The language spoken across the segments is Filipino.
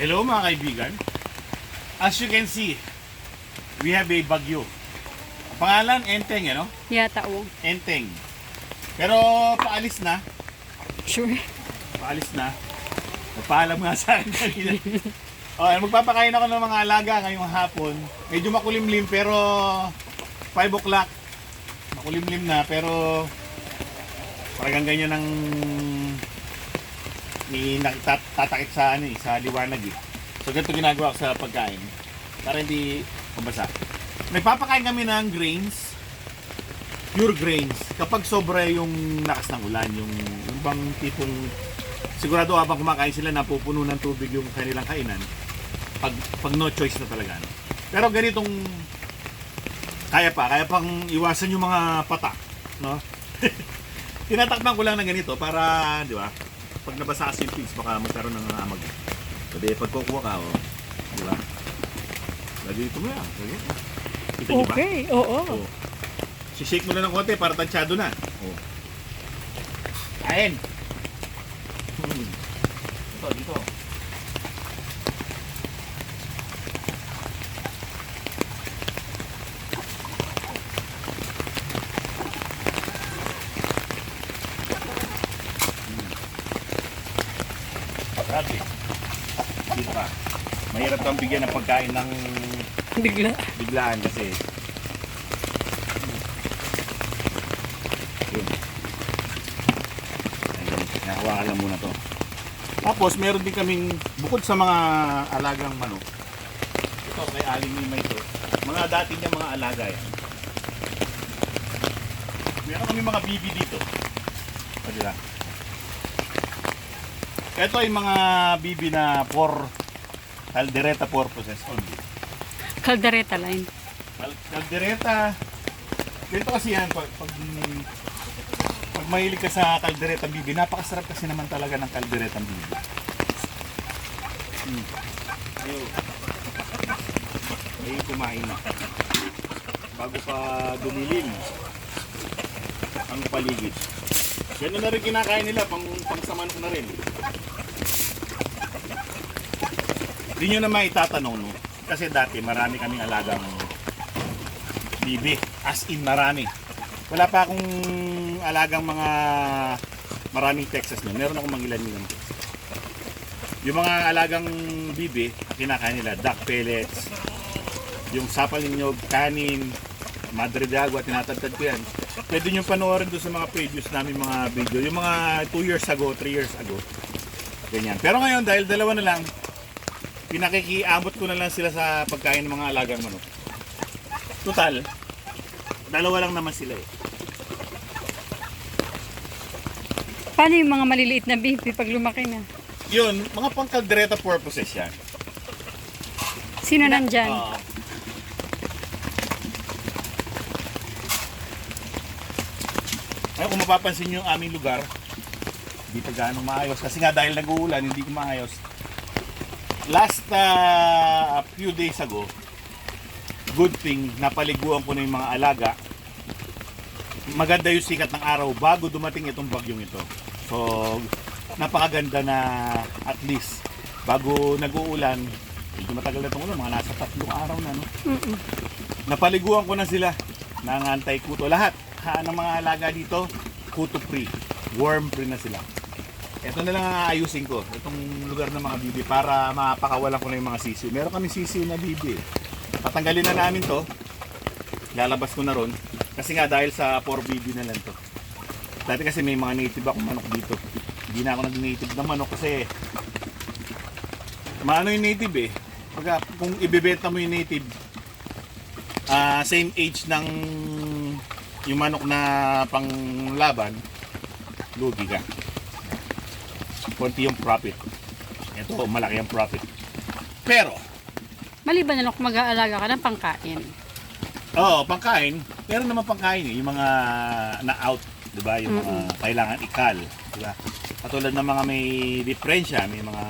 Hello mga kaibigan. As you can see, we have a bagyo. Pangalan, Enteng, ano? Yata o. Enteng. Pero paalis na. Sure. Paalis na. Nagpaalam nga sa akin kanina. okay, magpapakain ako ng mga alaga ngayong hapon. Medyo makulimlim pero 5 o'clock. Makulimlim na pero parang ganyan ng ni nakitatakit sa ano eh, sa liwanag eh. So ganito ginagawa ko sa pagkain para hindi pabasa. Nagpapakain kami ng grains, pure grains. Kapag sobra yung lakas ng ulan, yung, yung bang tipong sigurado habang kumakain sila napupuno ng tubig yung kanilang kainan. Pag, pag no choice na talaga. No? Pero ganitong kaya pa, kaya pang iwasan yung mga patak, no? Tinatakpan ko lang ng ganito para, di ba? Pag nabasa kasi yung pigs, baka magkaroon ng amag. Di, pag kukuha ka, oh, di ba? Lagi ito mo yan. Lagi. Kita niyo ba? Okay, oo. Oh. Si-shake mo na ng konti para tansyado na. Oh. Kain. Hmm. Dito, dito. Grabe. Dito ka. Mahirap kang bigyan ng pagkain ng Bigla. biglaan kasi. Yun. Ayan, nahawakan lang muna to. Tapos meron din kaming bukod sa mga alagang manok ito kay Aling Mima ito mga dati niya mga alaga yan. Meron kami mga bibi dito. O diba ito ay mga bibi na for caldereta purposes only Caldereta line. Kal- Kaldereta. Ganito kasi yan. Pag, pag, pag mahilig ka sa kaldereta bibi, napakasarap kasi naman talaga ng kaldereta bibi. Hmm. Ayaw. Ayaw kumain na. Bago pa dumilim ang paligid. Ganun na rin kinakain nila, pang, pang na rin. Hindi nyo na maitatanong, no? Kasi dati marami kaming alagang bibi. As in marami. Wala pa akong alagang mga maraming Texas na. Meron akong mangilan ilan Yung mga alagang bibi, kinakain nila duck pellets, yung sapal ninyog, kanin, madre de agua, tinatagtad ko yan. Pwede nyo panoorin doon sa mga pages namin mga video. Yung mga 2 years ago, 3 years ago. Ganyan. Pero ngayon, dahil dalawa na lang, pinakikiabot ko na lang sila sa pagkain ng mga alagang manok. Total, dalawa lang naman sila eh. Paano yung mga maliliit na baby pag lumaki na? Yun, mga pangkaldereta purposes yan. Sino nandyan? Ah. Ngayon, kung mapapansin nyo yung aming lugar, hindi pa gaano maayos. Kasi nga dahil nag-uulan, hindi ko maayos. Last uh, a few days ago, good thing, napaliguan ko na yung mga alaga. Maganda yung sikat ng araw bago dumating itong bagyong ito. So, napakaganda na at least bago nag-uulan, medyo matagal na itong ulan, mga nasa tatlong araw na. No? Mm-mm. Napaliguan ko na sila ng anti-kuto. Lahat ha, ng mga alaga dito, kuto free. Worm free na sila. Ito na lang ang aayusin ko. Itong lugar ng mga bibi para mapakawalan ko na yung mga sisiw. Meron kami sisiw na bibi. Patanggalin na namin to. Lalabas ko na ron. Kasi nga dahil sa 4 bibi na lang to. Dati kasi may mga native akong manok dito. Hindi na ako nag-native na manok kasi maano yung native eh. Pagka, kung ibebenta mo yung native, ah same age ng yung manok na panglaban, lugi ka. Konti yung profit. Ito, malaki ang profit. Pero, Maliban na lang kung mag-aalaga ka ng pangkain. oo, pangkain, pero naman pangkain eh, yung mga na-out, di ba? Yung mga kailangan ikal, di ba? Katulad ng mga may diferensya, may mga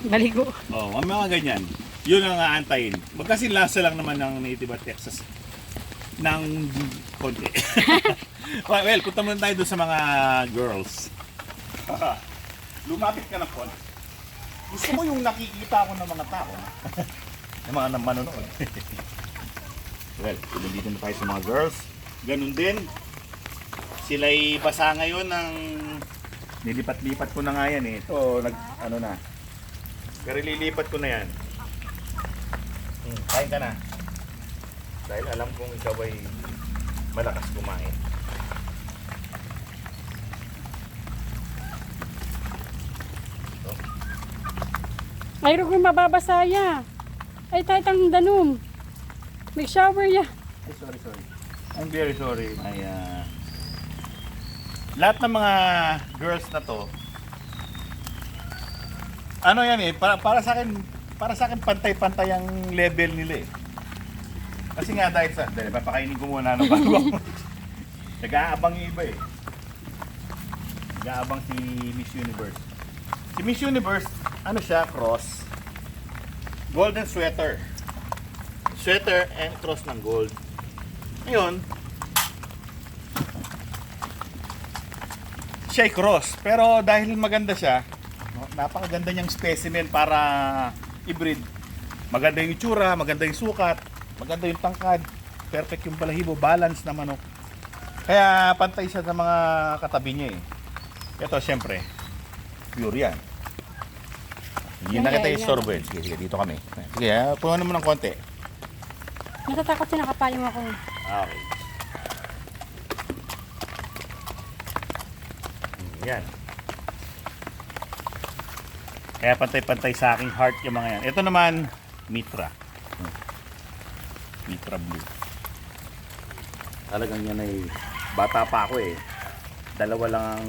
Baligo. Oh, mga ganyan. Yun ang aantayin. Magkasinlasa lang naman ng native at Texas ng konti. well, punta muna tayo doon sa mga girls. Lumapit ka ng konti. Gusto ko yung nakikita ko ng mga tao. ng mga manonood. well, nandito na tayo sa mga girls. Ganun din. Sila'y basa ngayon ng nilipat-lipat ko na nga yan eh. Ito, nag, ano na. Pero lilipat ko na yan. Hmm, kain ka na. Dahil alam kong ikaw ay malakas kumain. Ay, ro kung mababasa ya. Ay, tayo tang danom. May shower ya. Ay, sorry, sorry. I'm very sorry. Ay, ah, lahat ng mga girls na to, ano yan eh, para, para sa akin, para sa akin pantay-pantay ang level nila eh. Kasi nga dahil sa, dahil papakainin ko muna ng bago ako. Nag-aabang yung iba eh. Nag-aabang si Miss Universe. Si Miss Universe, ano siya, cross. Golden sweater. Sweater and cross ng gold. Ngayon, siya ay cross. Pero dahil maganda siya, napakaganda niyang specimen para i-breed. Maganda yung itsura, maganda yung sukat, maganda yung tangkad, perfect yung balahibo, balance na manok. Kaya pantay siya sa mga katabi niya eh. Ito syempre, pure yan. Hindi na kita yan, istorbo eh. Sige, sige, dito kami. Sige, ah, punuan mo ng konti. Natatakot siya nakapayong ako. Okay. Hmm, Yan. Kaya pantay-pantay sa aking heart yung mga yan. Ito naman, Mitra. Mitra Blue. Talagang yan ay bata pa ako eh. Dalawa lang ang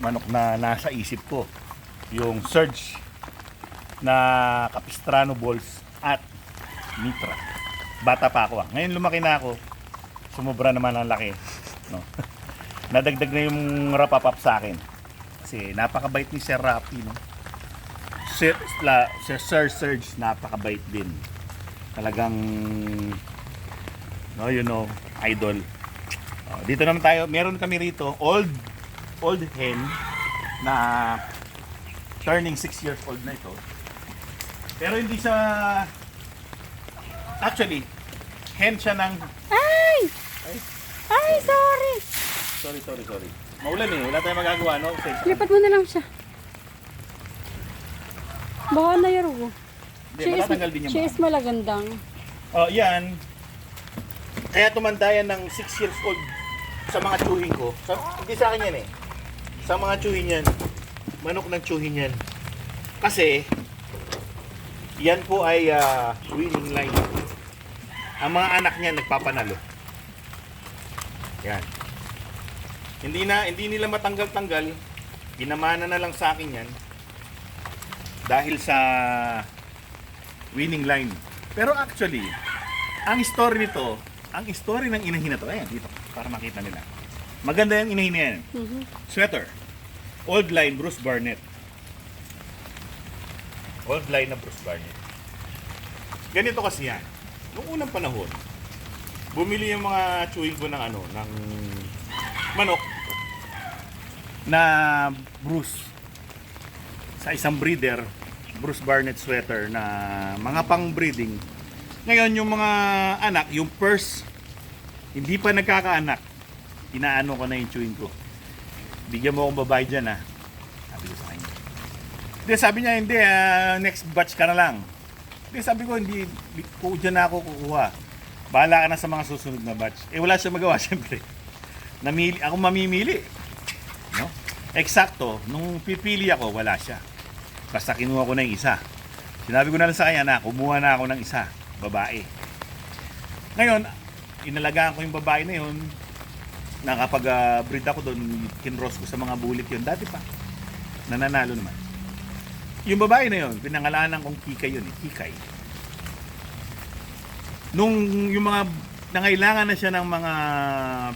manok na nasa isip ko. Yung Surge na Capistrano Balls at Mitra. Bata pa ako ah. Ngayon lumaki na ako. Sumobra naman ang laki. No? Nadagdag na yung rapapap sa akin. Kasi napakabait ni Sir Rapi. No? Sir, la, Sir, Sir Serge, napakabait din. Talagang, no, you know, idol. Oh, dito naman tayo, meron kami rito, old, old hen na turning 6 years old na ito. Pero hindi siya, actually, hen siya ng Ay! Ay. Ay, sorry! Sorry, sorry, sorry. Maulan eh. Wala tayong magagawa, no? Say, Lipat mo na lang siya. Baka na yaro. Hindi, matatanggal din yung she is malagandang. Oh, yan. Kaya tumanda yan ng 6 years old sa mga tsuhin ko. Sa, hindi sa akin yan eh. Sa mga tsuhin yan. Manok ng tsuhin yan. Kasi, yan po ay ah, winning line. Ang mga anak niya nagpapanalo. Yan. Hindi na hindi nila matanggal-tanggal. Ginamana na lang sa akin yan. Dahil sa winning line. Pero actually, ang story nito, ang story ng inahin na to, ayan dito, para makita nila. Maganda yung yan. Mhm. Sweater. Old line, Bruce Barnett. Old line na Bruce Barnett. Ganito kasi yan. Noong unang panahon, bumili yung mga chewing ko ng ano, ng manok na Bruce sa isang breeder, Bruce Barnett sweater na mga pang-breeding. Ngayon, yung mga anak, yung purse, hindi pa nagkakaanak. Inaano ko na yung chewing ko. Bigyan mo akong babae dyan, ha. Sabi ko sa kanya. Hindi, sabi niya, hindi, ah, next batch ka na lang. Hindi, sabi ko, hindi, ko dyan na ako kukuha. Bahala ka na sa mga susunod na batch. Eh, wala siya magawa, syempre. Namili, ako mamimili. No? Eksakto, nung pipili ako, wala siya. Basta kinuha ko na yung isa. Sinabi ko na lang sa kanya na, kumuha na ako ng isa, babae. Ngayon, inalagaan ko yung babae na yun. Nakapag-breed ako doon, kinross ko sa mga bulik yun. Dati pa, nananalo naman. Yung babae na yun, pinangalanan kong Kikay yun, eh, Kikay. Nung yung mga nangailangan na siya ng mga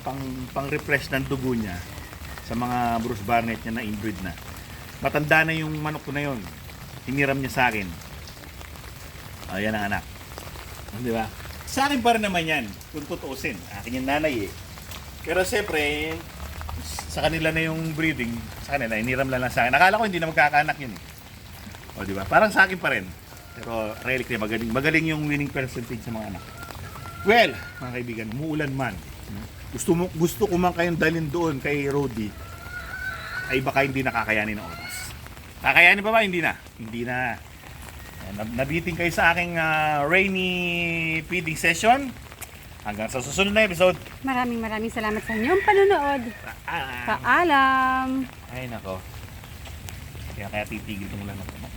pang pang refresh ng dugo niya sa mga Bruce Barnett niya na inbreed na. Matanda na yung manok ko na yun. Hiniram niya sa akin. Ayan ang anak. Di ba? Sa akin pa rin naman yan, kung tutuusin. Akin yung nanay eh. Pero siyempre, sa kanila na yung breeding, sa kanila, hiniram lang lang sa akin. Akala ko hindi na magkakaanak yun eh. O, di ba? Parang sa akin pa rin. Pero relic niya, magaling, magaling yung winning percentage sa mga anak. Well, mga kaibigan, umuulan man. Gusto mo gusto ko man kayong dalhin doon kay Rodi ay baka hindi nakakayanin ng oras. Kakayanin pa ba? Hindi na. Hindi na. Nab- Nabiting kayo sa aking ah, rainy feeding session. Hanggang sa susunod na episode. Maraming maraming salamat sa inyong panonood. Ah, Paalam! ay nako. Kaya kaya titigil ko muna na ito. no?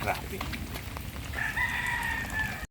Grabe.